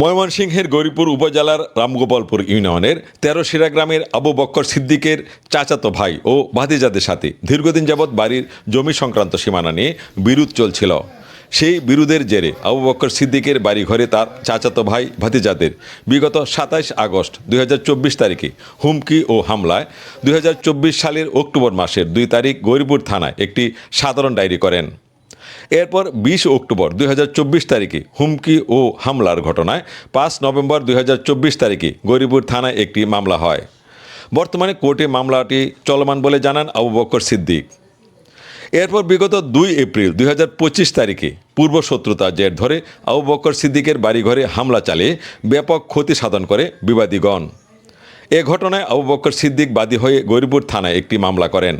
ময়মনসিংহের গৌরীপুর উপজেলার রামগোপালপুর ইউনিয়নের তেরোশিরা গ্রামের আবু বক্কর সিদ্দিকের চাচাতো ভাই ও ভাতিজাদের সাথে দীর্ঘদিন যাবৎ বাড়ির জমি সংক্রান্ত সীমানা নিয়ে বিরোধ চলছিল। সেই বিরোধের জেরে আবু বক্কর সিদ্দিকের বাড়িঘরে তার চাচাতো ভাই, ভাতিজাদের বিগত সাতাইশ আগস্ট দুই হাজার চব্বিশ তারিখে হুমকি ও হামলায় দুই হাজার চব্বিশ সালের অক্টোবর মাসের দুই তারিখ গৌরীপুর থানায় একটি সাধারণ ডায়েরি করেন। এরপর বিশ অক্টোবর দুই হাজার চব্বিশ তারিখে হুমকি ও হামলার ঘটনায় পাঁচ নভেম্বর দুই হাজার চব্বিশ তারিখে গরিপুর থানায় একটি মামলা হয়। বর্তমানে কোর্টে মামলাটি চলমান বলে জানান আবু বক্কর সিদ্দিক। এরপর বিগত দুই এপ্রিল দুই হাজার পঁচিশ তারিখে পূর্ব শত্রুতা জের ধরে আবু বক্কর সিদ্দিকের বাড়িঘরে হামলা চালিয়ে ব্যাপক ক্ষতি সাধন করে বিবাদীগণ। এ ঘটনায় আবু বক্কর সিদ্দিক বাদী হয়ে গরিপুর থানায় একটি মামলা করেন।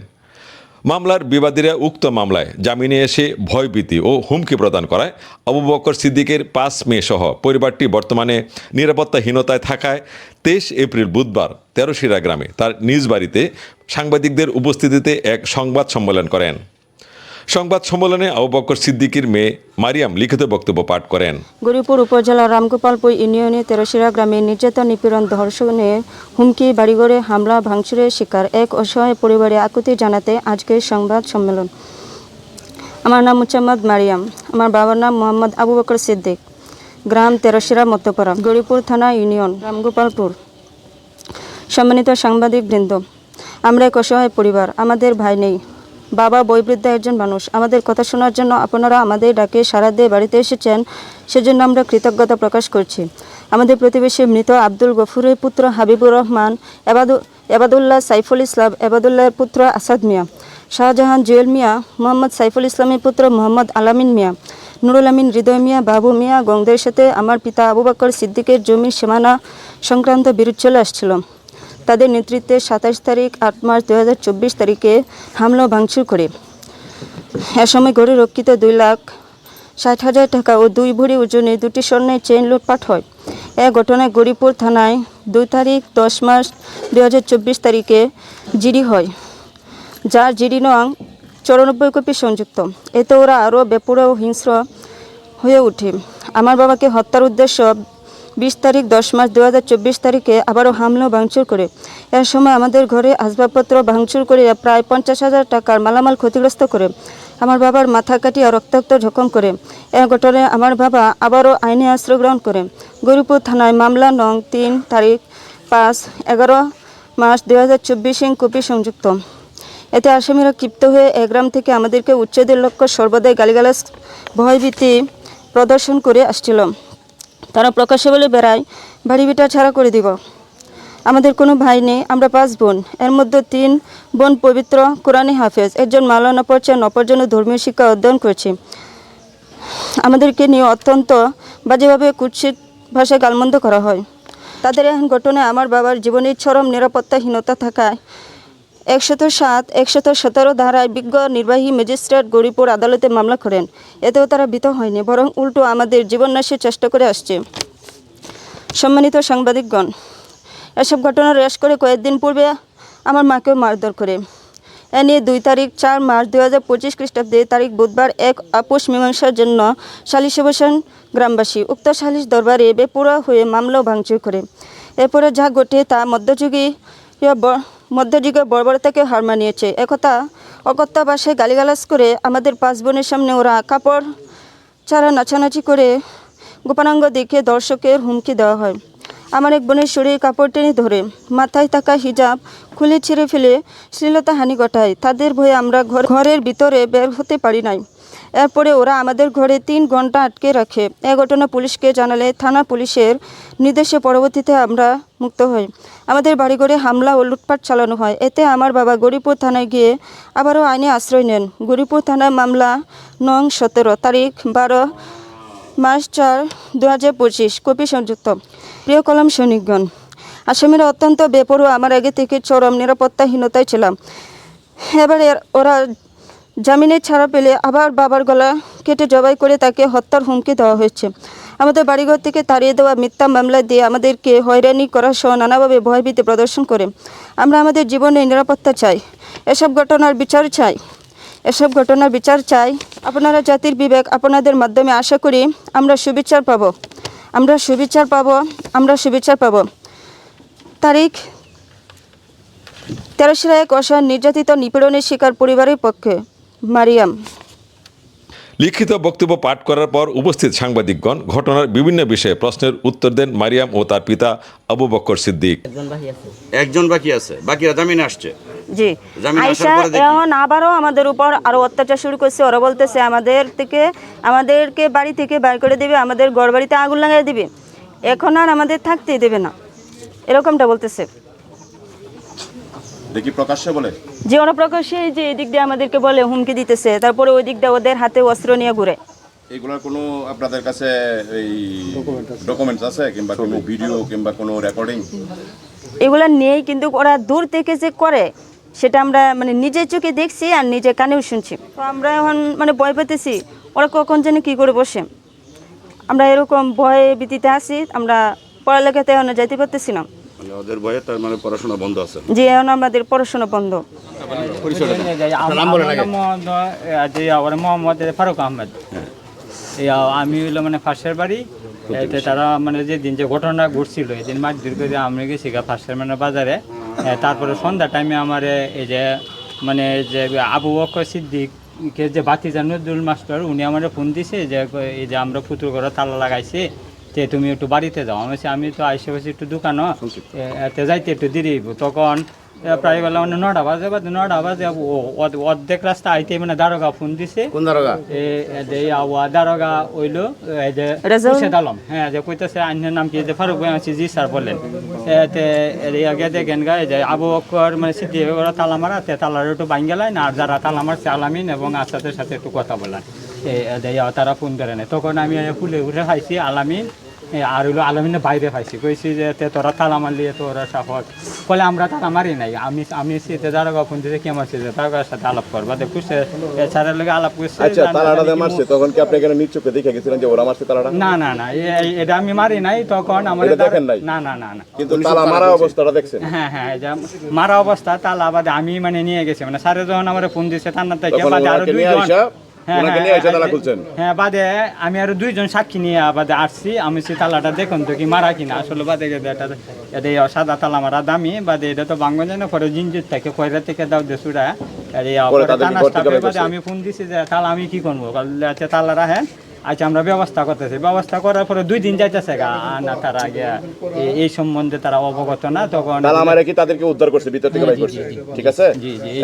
মামলার বিবাদীরা উক্ত মামলায় জামিনে এসে ভয়ভীতি ও হুমকি প্রদান করায় আবু বকর সিদ্দিকের পাঁচ মে সহ পরিবারটি বর্তমানে নিরাপত্তাহীনতায় থাকায় তেইশ এপ্রিল বুধবার তেরোশিরা গ্রামে তার নিজ বাড়িতে সাংবাদিকদের উপস্থিতিতে এক সংবাদ সম্মেলন করেন। সংবাদ সম্মেলনে আবু বক্কর সিদ্দিকির মেয়ে মারিয়াম লিখিত বক্তব্য পাঠ করেন। গরিপুর উপজেলার রামগোপালপুর ইউনিয়নে তেরোশিরা গ্রামে নির্যাতন, নিপীড়ন, ধর্ষণে হুমকি, বাড়িঘরে হামলা, ভাঙচুরের শিকার এক অসহায় পরিবারে আকুতি জানাতে আজকের সংবাদ সম্মেলন। আমার নাম মুচাম্মদ মারিয়াম। আমার বাবার নাম মোহাম্মদ আবু বকর সিদ্দিক। গ্রাম তেরোশিরা মধ্যপাড়া, গরিপুর থানা ইউনিয়ন, রামগোপালপুর। সম্মানিত সাংবাদিক বৃন্দ আমরা এক অসহায় পরিবার, আমাদের ভাই নেই। বাবা বৈবৃদ্ধ একজন মানুষ। আমাদের কথা শোনার জন্য আপনারা আমাদের ডাকে সারা দিয়ে বাড়িতে এসেছেন, সেজন্য আমরা কৃতজ্ঞতা প্রকাশ করছি। আমাদের প্রতিবেশী মৃত আব্দুল গফুরের পুত্র হাবিবুর রহমান, এবাদু এবাদুল্লাহ সাইফুল ইসলাম, এবাদুল্লাহের পুত্র আসাদ মিয়া, শাহজাহান জুয়েল মিয়া, মোহাম্মদ সাইফুল ইসলামের পুত্র মোহাম্মদ আলামিন মিয়া, নুরুল আমিন, হৃদয় মিয়া, বাবু মিয়া, গঙ্গদের সাথে আমার পিতা আবু বকর সিদ্দিকের জমির সীমানা সংক্রান্ত বিরোধ চলে আসছিল। তাদের নেতৃত্বে সাতাশ তারিখ, আট মার্চ দু হাজার চব্বিশ তারিখে হামলা ভাঙচুর করে। এ সময় গড়ে রক্ষিত দুই লাখ ষাট হাজার টাকা ও দুই ভরি ওজনে দুটি স্বর্ণের চেইন লুটপাট হয়। এ ঘটনায় গরিপুর থানায় দুই তারিখ, দশ মার্চ দু হাজার চব্বিশ তারিখে জিডি হয়। যার জিডি নং চৌরানব্বই কপি সংযুক্ত। এতে ওরা আরও বেপুরা ও হিংস্র হয়ে ওঠে। আমার বাবাকে হত্যার উদ্দেশ্য বিশ তারিখ, দশ মার্চ দু তারিখে আবারও হামলা ভাঙচুর করে। এর সময় আমাদের ঘরে আসবাবপত্র ভাঙচুর করে প্রায় পঞ্চাশ হাজার টাকার মালামাল ক্ষতিগ্রস্ত করে। আমার বাবার মাথা কাটিয়ে রক্তাক্ত জখম করে। এ ঘটনায় আমার বাবা আবারও আইনে আশ্রয় গ্রহণ করে। গরিপুর থানায় মামলা নং তিন, তারিখ পাঁচ, এগারো মার্চ দু হাজার চব্বিশ কপি সংযুক্ত। এতে আসামিরা ক্ষিপ্ত হয়ে এ গ্রাম থেকে আমাদেরকে উচ্ছেদের লক্ষ্য সর্বদাই গালিগালাজ, ভয়ভীতি প্রদর্শন করে আসছিল। তারা প্রকাশ্যে বলে বেড়ায় বাড়ি বিটা ছাড়া করে দিব। আমাদের কোনো ভাই নেই, আমরা পাঁচ বোন। এর মধ্যে তিন বোন পবিত্র কোরআনী হাফেজ। একজন মালানা পড়ছে অপর জন্য ধর্মীয় শিক্ষা অধ্যয়ন করছে। আমাদেরকে নিয়ে অত্যন্ত বাজেভাবে কুৎসিত ভাষায় গালমন্দ করা হয়। তাদের এখন ঘটনায় আমার বাবার জীবনের চরম নিরাপত্তাহীনতা থাকায় একশত সাত, একশত সতেরো ধারায় বিজ্ঞ নির্বাহী ম্যাজিস্ট্রেট গরিপুর আদালতে মামলা করেন। এতেও তারা ভীত হয়নি, বরং উল্টো আমাদের জীবননাশের চেষ্টা করে আসছে। সম্মানিত সাংবাদিকগণ, এসব ঘটনা রেশ করে কয়েকদিন পূর্বে আমার মাকেও মারধর করে। এ নিয়ে দুই তারিখ চার মার্চ দুই হাজার পঁচিশ খ্রিস্টাব্দে তারিখ বুধবার এক আপোষ মীমাংসার জন্য সালিশে বসেন গ্রামবাসী। উক্ত সালিশ দরবারে বেপুরা হয়ে মামলাও ভাঙচুর করে। এরপরে যা ঘটে তা মধ্যযুগী ব- মধ্যযুগে বর্বরতাকে হার মানিয়েছে। একথা অকথ্য ভাষায় গালিগালাজ করে আমাদের পাঁচ বোনের সামনে ওরা কাপড় ছাড়া নাচানাচি করে গোপানাঙ্গ দেখে দর্শকের হুমকি দেওয়া হয়। আমার এক বোনের শরীর কাপড় টেনে ধরে, মাথায় থাকা হিজাব খুলে ছিঁড়ে ফেলে শ্লীলতা হানি ঘটায়। তাদের ভয়ে আমরা ঘর ঘরের ভিতরে বের হতে পারি নাই। এরপরে ওরা আমাদের ঘরে তিন ঘণ্টা আটকে রাখে। এ ঘটনা পুলিশকে জানালে থানা পুলিশের নির্দেশে পরবর্তীতে আমরা মুক্ত হই। আমাদের বাড়িঘরে হামলা ও লুটপাট চালানো হয়। এতে আমার বাবা গরিপুর থানায় গিয়ে আবারও আইনে আশ্রয় নেন। গরিপুর থানায় মামলা নং সতেরো, তারিখ বারো মার্চ চার দু হাজার পঁচিশ, কপি সংযুক্ত। প্রিয় কলম সৈনিকগণ, আসামিরা অত্যন্ত বেপরোয়া। আমার আগে থেকে চরম নিরাপত্তাহীনতায় ছিলাম। এবারে ওরা জামিনে ছাড়া পেলে আবার বাবার গলা কেটে জবাই করে তাকে হত্যার হুমকি দেওয়া হয়েছে। আমাদের বাড়িঘর থেকে তাড়িয়ে দেওয়া মিথ্যা মামলা দিয়ে আমাদেরকে হয়রানি করা সহ নানাভাবে ভয়ভীতি প্রদর্শন করে। আমরা আমাদের জীবনে নিরাপত্তা চাই। এসব ঘটনার বিচার চাই। এসব ঘটনার বিচার চাই। আপনারা জাতির বিবেক আপনাদের মাধ্যমে আশা করি আমরা সুবিচার পাব। আমরা সুবিচার পাব। আমরা সুবিচার পাব। তারিখ তেরোশিরা এক অসহায় নির্যাতিত নিপীড়নের শিকার পরিবারের পক্ষে। মারিয়াম। লিখিত বক্তব্য পাঠ করার পর উপস্থিত সাংবাদিকগণ ঘটনার বিভিন্ন বিষয়ে প্রশ্নের উত্তর দেন মারিয়াম ও তার পিতা আবু বক্কর সিদ্দিক। একজন বাকি আছে। বাকিরা জামিনে আসছে। জি। আয়সা এখন আবারও আমাদের উপর আরও অত্যাচার শুরু করছে। ওরা বলতেছে আমাদের থেকে আমাদেরকে বাড়ি থেকে বাইর করে দিবে আমাদের ঘর বাড়িতে আগুন লাগাই দিবে। এখন আর আমাদের থাকতেই দেবে না। এরকমটা বলতেছে। দেখি প্রকাশ্যে বলে? যে ওরা প্রকাশ্যে যে এই দিক দিয়ে আমাদেরকে বলে হুমকি দিতেছে তারপরে ওই দিক দিয়ে ওদের হাতে অস্ত্র নিয়ে ঘুরে। এগুলোর কোনো আপনাদের কাছে এই ডকুমেন্টস আছে। কিংবা কোনো ভিডিও কিংবা কোনো রেকর্ডিং এগুলো নেই কিন্তু ওরা দূর থেকে যে করে সেটা আমরা মানে নিজের চোখে দেখছি আর নিজে কানেও শুনছি। তো আমরা এখন মানে ভয় পেতেছি ওরা কখন যেন কী করে বসে। আমরা এরকম ভয়ে ভীতিতে আছি আমরা পড়ালেখাতে এখন যাইতে পারতেছি না। মানে ওদের ভয়ে তার মানে পড়াশোনা বন্ধ আছে। যে এখন আমাদের পড়াশোনা বন্ধ। আমার মোহাম্মদ ফারুক আহমেদ। আমি হইল মানে ফার্স্টের বাড়ি। তারা মানে যে দিন যে ঘটনা ঘটছিল এই দিন মাছ দূর করে আমরা গেছি গা ফার্স্টের মানে বাজারে। তারপরে সন্ধ্যা টাইমে আমার এই যে মানে যে আবু বকর সিদ্দিককে যে বাতিজা নজরুল মাস্টার উনি আমার ফোন দিছে যে এই যে আমরা পুতুল করে তালা লাগাইছি। যে তুমি একটু বাড়িতে যাও। আমি বলছি, আমি তো আইসে বসে একটু দোকানও এতে যাইতে একটু দেরি হইব। তখন প্রায় বেলা মানে নটা বাজে বা নটা বাজে অর্ধেক রাস্তা আইতে মানে দারোগা ফোন দিছে। কোন দারোগা? দারোগা হইল এই যে? আলম। হ্যাঁ যে কইতেছে আইনের নাম কি? যে ফারুক ভাই আছি জি স্যার বললেন আগে দেখেন গা এই যে আবু বকর মানে সিদ্ধি ওরা তালা মারা তে তালার একটু বাইন গেলেন আর যারা তালা মারছে আলামিন এবং আসাদের সাথে একটু কথা বলেন এই এই তারা ফোন করে নেয়। তখন আমি ফুলে উঠে খাইছি আলামিন। আর হইল আলমিনের বাইরে পাইছি। কইছি যে তে তোরা তালা মারলি তোরা সাহস। বলে আমরা তালা মারি নাই। আমি আমি শীতে যারা ফোন দিতে কে মারছি যে তার সাথে আলাপ করবা। দেখুছে স্যারের লগে আলাপ করছে আচ্ছা তালাটা কি মারছে তখন কি আপনি এখানে নিজ চোখে দেখে গেছিলেন যে ওরা মারছে তালাটা? না না না এটা আমি মারি নাই তখন আমার দেখেন নাই? না না না না। কিন্তু তালা মারা অবস্থাটা দেখছেন? হ্যাঁ হ্যাঁ যে মারা অবস্থা তালা বাদে আমি মানে নিয়ে গেছি। মানে স্যারে যখন আমার ফোন দিছে তার না বাদে আরও দুইজন ওনাকে হ্যাঁ, নিয়ে তালা হ্যাঁ, খুলছেন? হ্যাঁ বাদে আমি আরও দুইজন সাক্ষী নিয়ে বাদে আসছি। আমি সে তালাটা দেখুন তো কি মারা কিনা। আসলে বাদে এটা এটা সাদা তালা মারা দামি। বাদে এটা তো বাঙ্গন যায় না পরে জিনজিত থেকে কয়রা থেকে দাও দিয়ে সুরা। আর এই। আমি ফোন দিছি যে তাহলে আমি কি করব? আচ্ছা তালা রাখেন আচ্ছা আমরা ব্যবস্থা করতেছি ব্যবস্থা করার পরে দুই দিন যাইতেছে গা না তারা আগে এই- সম্বন্ধে তারা অবগত না তখন তালা মারা কি তাদেরকে উদ্ধার করছে ভিতর থেকে বাইর করছে ঠিক আছে।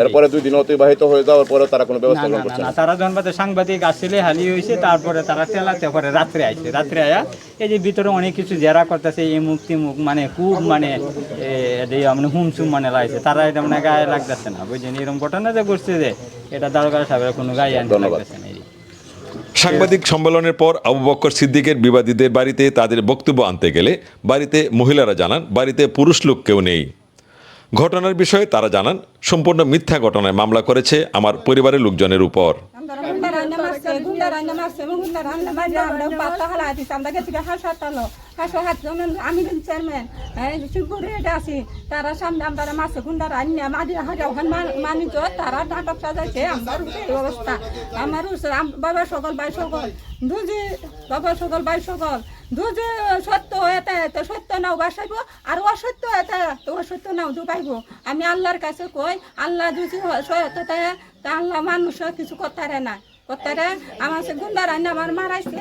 এরপরে দুই দিন অতিবাহিত হয়ে যাওয়ার পরে তারা কোনো ব্যবস্থা না না করছে তারা যখন বাদে সাংবাদিক আসলে হালি হয়েছে তারপরে তারা তেলাতে পরে রাত্রে আইছে রাত্রে আয়া এই যে ভিতরে অনেক কিছু জেরা করতেছে এই মুখ মুখ মানে খুব মানে মানে হুমসুম মানে লাগছে তারা এটা মানে গায়ে লাগতেছে না বুঝছেন এরকম ঘটনা যে ঘটছে যে এটা দারোগার সাহেবের কোনো গায়ে আনতে। লাগতেছে না। সাংবাদিক সম্মেলনের পর আবু বক্কর সিদ্দিকের বিবাদীদের বাড়িতে তাদের বক্তব্য আনতে গেলে বাড়িতে মহিলারা জানান বাড়িতে পুরুষ লোক কেউ নেই। ঘটনার বিষয়ে তারা জানান সম্পূর্ণ মিথ্যা ঘটনায় মামলা করেছে আমার পরিবারের লোকজনের উপর। আমরা গুন্ডা রান্না মারছে গুন্ডা রান্না মারছে এবং গুন্ডা রান্না মারি আমরা পাতা হালা দিছি আমরা গেছি হাসপাতাল হাসপাতাল জন আমি চেয়ারম্যান শিবপুরে এটা আছি তারা সামনে আমরা মারছে গুন্ডা রান্না মারি হাজা ওখানে মানিজ তারা নাটক সাজাইছে আমার অবস্থা আমার বাবা সকল, ভাই সকল। দুজি, বাবা সকল, ভাই সকল। দুজি সত্য এটা তো সত্য নাও বাসাইব, আর অসত্য এটা তো অসত্য নাও ডুবাইব আমি আল্লাহর কাছে কই, আল্লাহ দুজি সহায়তা তা আল্লাহ মানুষ কিছু করতে না। করতে পারে আমার সে গুন্ডা রান্না আমার মারাইছে।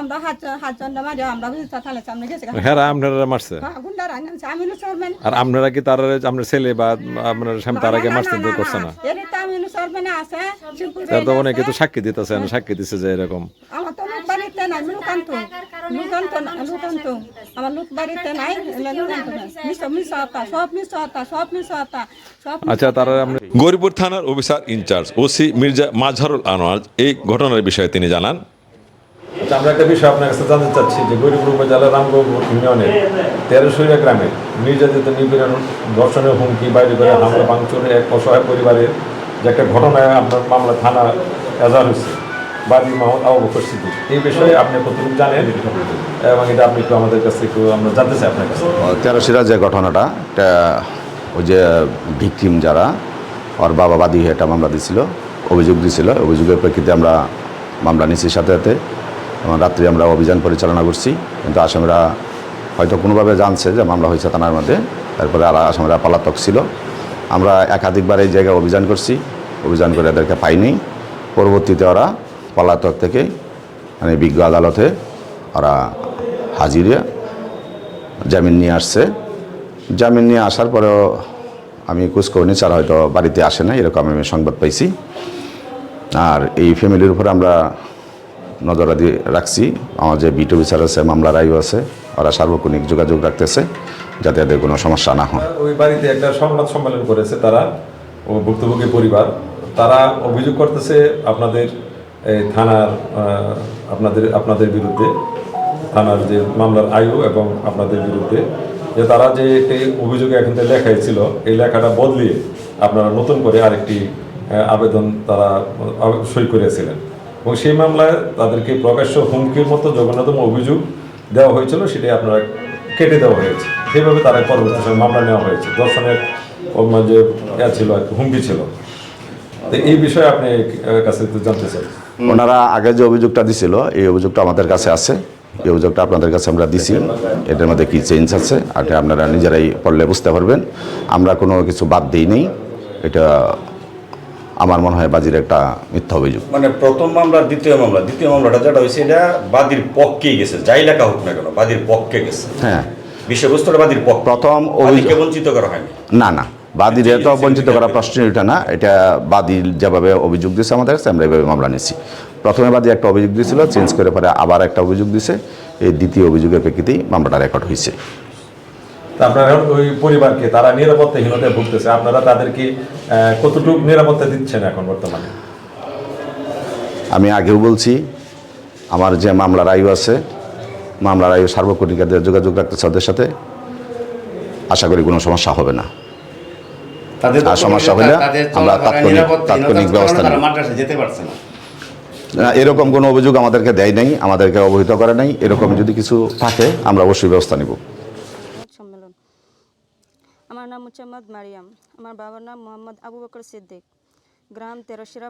আমরা হাত হাত জন্ড মারি আমরা বুঝতে তাহলে সামনে গেছে। হ্যাঁ আপনারা মারছে? হ্যাঁ, গুন্ডা রান্না মারছে। আমি চলবেন আর আপনারা কি তার আপনার ছেলে বা আপনার স্বামী তার আগে মারতে করছে না। এর তো আমি চলবেন আছে। শিবপুরে তার তো আছে। অনেকে তো সাক্ষী দিতেছে সাক্ষী দিছে যে এরকম। আমার তো লোক বাড়িতে নাই লুকান্ত। লুকান্ত লুকান্ত। আমার লোক বাড়িতে নাই লুকান্ত না। মিশ মিশ সব মিশ হতা সব মিশ আচ্ছা তারা আপনি গরিপুর থানার officer in charge OC Mirza Mazharul Anwar এই ঘটনার বিষয়ে তিনি জানান। আচ্ছা আমরা একটা বিষয় আপনার কাছে জানতে চাচ্ছি যে গরিবপুর উপজেলার রামগঞ্জ ইউনিয়নের তেরোশরিয়া গ্রামে নির্যাতিত নিপীড়ন ধর্ষণের হুমকি বাইরে করে হামলা ভাঙচুরের এক অসহায় পরিবারের যে একটা ঘটনায় আপনার মামলা থানা এজার হয়েছে বাদী মোহাম্মদ আবু বকর সিদ্দিক। এই বিষয়ে আপনি কতটুকু জানেন? এবং এটা আপনি একটু আমাদের কাছে একটু আমরা জানতে চাই আপনার কাছে। তেরোশিরা যে ঘটনাটা এটা ওই যে, ভিকটিম যারা, ওর বাবা বাদী হয়ে একটা মামলা দিছিল, অভিযোগ দিছিল। অভিযোগের প্রেক্ষিতে আমরা মামলা নিচ্ছি সাথে সাথে। রাত্রি আমরা অভিযান পরিচালনা করছি। কিন্তু আসামিরা হয়তো কোনোভাবে জানছে যে মামলা হয়েছে থানার মধ্যে। তারপরে আর আসামিরা পলাতক ছিল। আমরা একাধিকবার এই জায়গায় অভিযান করছি। অভিযান করে এদেরকে পাইনি। পরবর্তীতে ওরা পলাতক থেকে মানে বিজ্ঞ আদালতে ওরা হাজিরে জামিন নিয়ে আসছে। জামিন নিয়ে আসার পরেও আমি কুচ করিনি স্যার হয়তো বাড়িতে আসে না এরকম আমি সংবাদ পাইছি। আর এই ফ্যামিলির উপরে আমরা নজরাদি রাখছি। আমার যে বিট অফিসার আছে, মামলার আয়ু আছে, ওরা সার্বক্ষণিক যোগাযোগ রাখতেছে যাতে এদের কোনো সমস্যা না হয়। ওই বাড়িতে একটা সংবাদ সম্মেলন করেছে তারা, ও ভুক্তভোগী পরিবার। তারা অভিযোগ করতেছে আপনাদের থানার আপনাদের আপনাদের বিরুদ্ধে, থানার যে মামলার আয়ু এবং আপনাদের বিরুদ্ধে। যে তারা যে একটি অভিযোগে এখন লেখাই ছিল এই লেখাটা বদলিয়ে আপনারা নতুন করে আরেকটি আবেদন তারা সই করেছিলেন। এবং সেই মামলায় তাদেরকে প্রকাশ্য হুমকির মতো জঘন্যতম অভিযোগ দেওয়া হয়েছিল, সেটাই আপনারা কেটে দেওয়া হয়েছে। সেইভাবে তারা পরবর্তী সময় মামলা নেওয়া হয়েছে। দর্শনের যে ইয়া ছিল হুমকি ছিল। তো এই বিষয়ে আপনি কাছে জানতে চাই। ওনারা আগে যে অভিযোগটা দিছিল, এই অভিযোগটা আমাদের কাছে আছে। এই অভিযোগটা আপনাদের কাছে আমরা দিছি। এটার মধ্যে কি চেঞ্জ আছে? আর এটা আপনারা নিজেরাই পড়লে বুঝতে পারবেন। আমরা কোনো কিছু বাদ দিই নেই। এটা আমার মনে হয় বাজির একটা মিথ্যা অভিযোগ। মানে প্রথম মামলার দ্বিতীয় মামলা দ্বিতীয় মামলাটা যেটা হয়েছে এটা বাদীর পক্ষেই গেছে। যাই লেখা হোক না কেন বাদির পক্ষে গেছে। হ্যাঁ। বিষয়বস্তুটা বাদীর পক্ষ। প্রথম অভিযোগ বঞ্চিত করা হয়নি। না না। বাদীরে তো বঞ্চিত করা প্রশ্ন এটা না। এটা বাদী যেভাবে অভিযোগ দিয়েছে আমাদের কাছে আমরা এইভাবে মামলা নিচ্ছি প্রথমে বাদী একটা অভিযোগ দিয়েছিল চেঞ্জ করে পরে আবার একটা অভিযোগ দিয়েছে। এই দ্বিতীয় অভিযোগের প্রেক্ষিতেই মামলাটা রেকর্ড হয়েছে। তা আপনারা এখন ওই পরিবারকে তারা নিরাপত্তাহীনতায় ভুগতেছে আপনারা তাদেরকে কতটুকু নিরাপত্তা দিচ্ছেন এখন বর্তমানে? আমি আগেও বলছি আমার যে মামলার আয়ু আছে মামলার আয়ু সার্বক্ষণিকাদের যোগাযোগ রাখতেছে ওদের সাথে আশা করি কোনো সমস্যা হবে না। তাদের আর সমস্যা হলে আমরা তাৎক্ষণিক তাৎক্ষণিক ব্যবস্থা নেব। যেতে পারছে না না, এরকম কোনো অভিযোগ আমাদেরকে দেয় নাই, আমাদেরকে অবহিত করে নাই। এরকম যদি কিছু থাকে, আমরা অবশ্যই ব্যবস্থা নিব। সম্মেলন। আমার নাম মুচাম্মদ মারিয়াম। আমার বাবার নাম মোহাম্মদ আবু বকর সিদ্দিক। গ্রাম তেরোশিরা